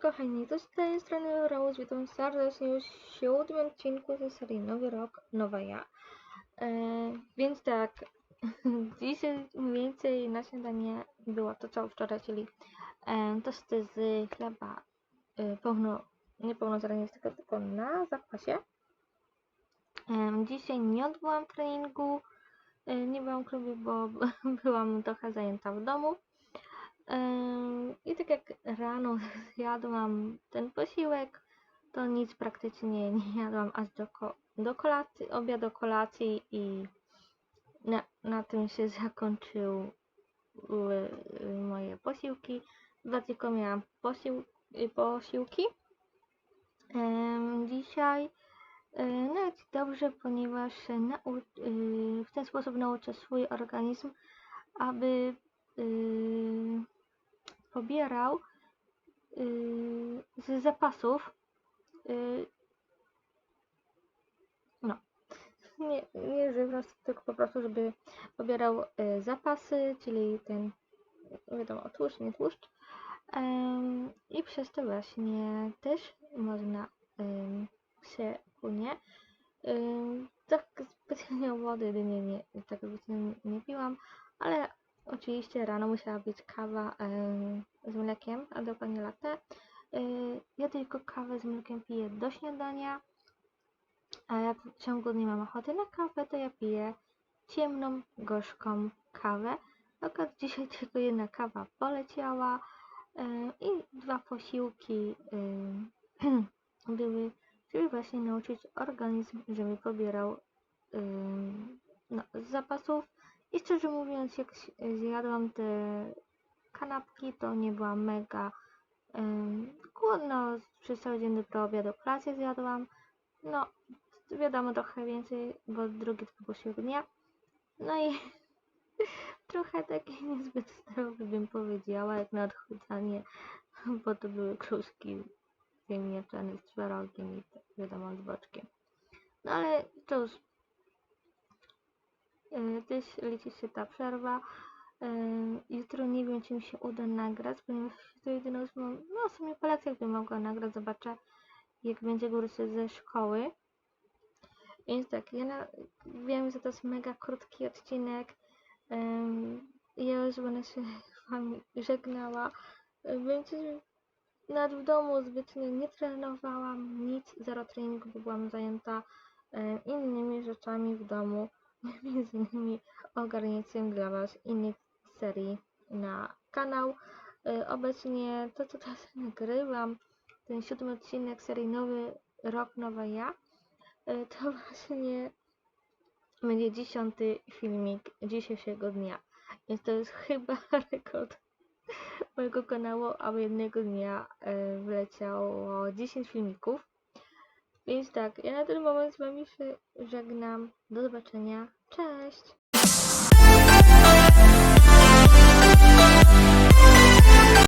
kochani, to z tej strony Rose, witam serdecznie już w siódmym odcinku ze serii Nowy Rok, Nowa Ja. E, więc tak, dzisiaj mniej więcej na śniadanie było to co wczoraj, czyli e, tosty z chleba e, pełno, nie pełnoziarnistego, tylko na zapasie. E, dzisiaj nie odbyłam treningu, e, nie byłam w klubie, bo byłam trochę zajęta w domu. Jak rano zjadłam ten posiłek, to nic praktycznie nie jadłam aż do, do kolacji, obiadu, kolacji i na, na tym się zakończyły y, moje posiłki. Dwa miałam posił, y, posiłki. Dzisiaj y, nawet dobrze, ponieważ w ten sposób nauczę swój organizm, aby pobierał y, z zapasów y, no. Nie, nie żywność, tylko po prostu, żeby pobierał y, zapasy, czyli ten wiadomo, tłuszcz, nie tłuszcz. I przez to właśnie też można się płynie. Tak specjalnie wody jedynie nie, tak specjalnie nie piłam, ale oczywiście rano musiała być kawa ym, z mlekiem, a dokładnie latte. Yy, ja tylko kawę z mlekiem piję do śniadania, a jak w ciągu dnia mam ochotę na kawę, to ja piję ciemną, gorzką kawę. Akurat dzisiaj tylko jedna kawa poleciała yy, i dwa posiłki były, żeby właśnie nauczyć organizm, żeby pobierał no, z zapasów. I szczerze mówiąc, jak zjadłam te kanapki, to nie byłam mega um, głodna. Przez cały dzień do pracy zjadłam. No, wiadomo, trochę więcej, bo drugi to posiłek dnia. No i trochę takie niezbyt zdrowe bym powiedziała, jak na odchudzanie, bo to były kruszki ziemniaczane z twarogiem i wiadomo, z boczkiem. No ale cóż, yy, też liczy się ta przerwa. Yy, jutro nie wiem, czy mi się uda nagrać, ponieważ to jedyną mam, no w sumie po lekcjach bym mogła nagrać, zobaczę jak będzie górsy ze szkoły. Więc tak, ja na, wiem, że to jest mega krótki odcinek. Ym, ja już będę się wami żegnała. Więc nawet w domu zbytnio nie trenowałam, nic, zero treningu, bo byłam zajęta ym, innymi rzeczami w domu, między innymi ogarnięciem dla was innych serii na kanał. Y, Obecnie to, co teraz nagrywam, ten siódmy odcinek serii Nowy Rok, Nowa Ja, y, to właśnie będzie dziesiąty filmik dzisiejszego dnia. Więc to jest chyba rekord mojego kanału, aby jednego dnia y, wleciało 10 filmików. Więc tak, ja na ten moment z Wami się żegnam. Do zobaczenia. Cześć!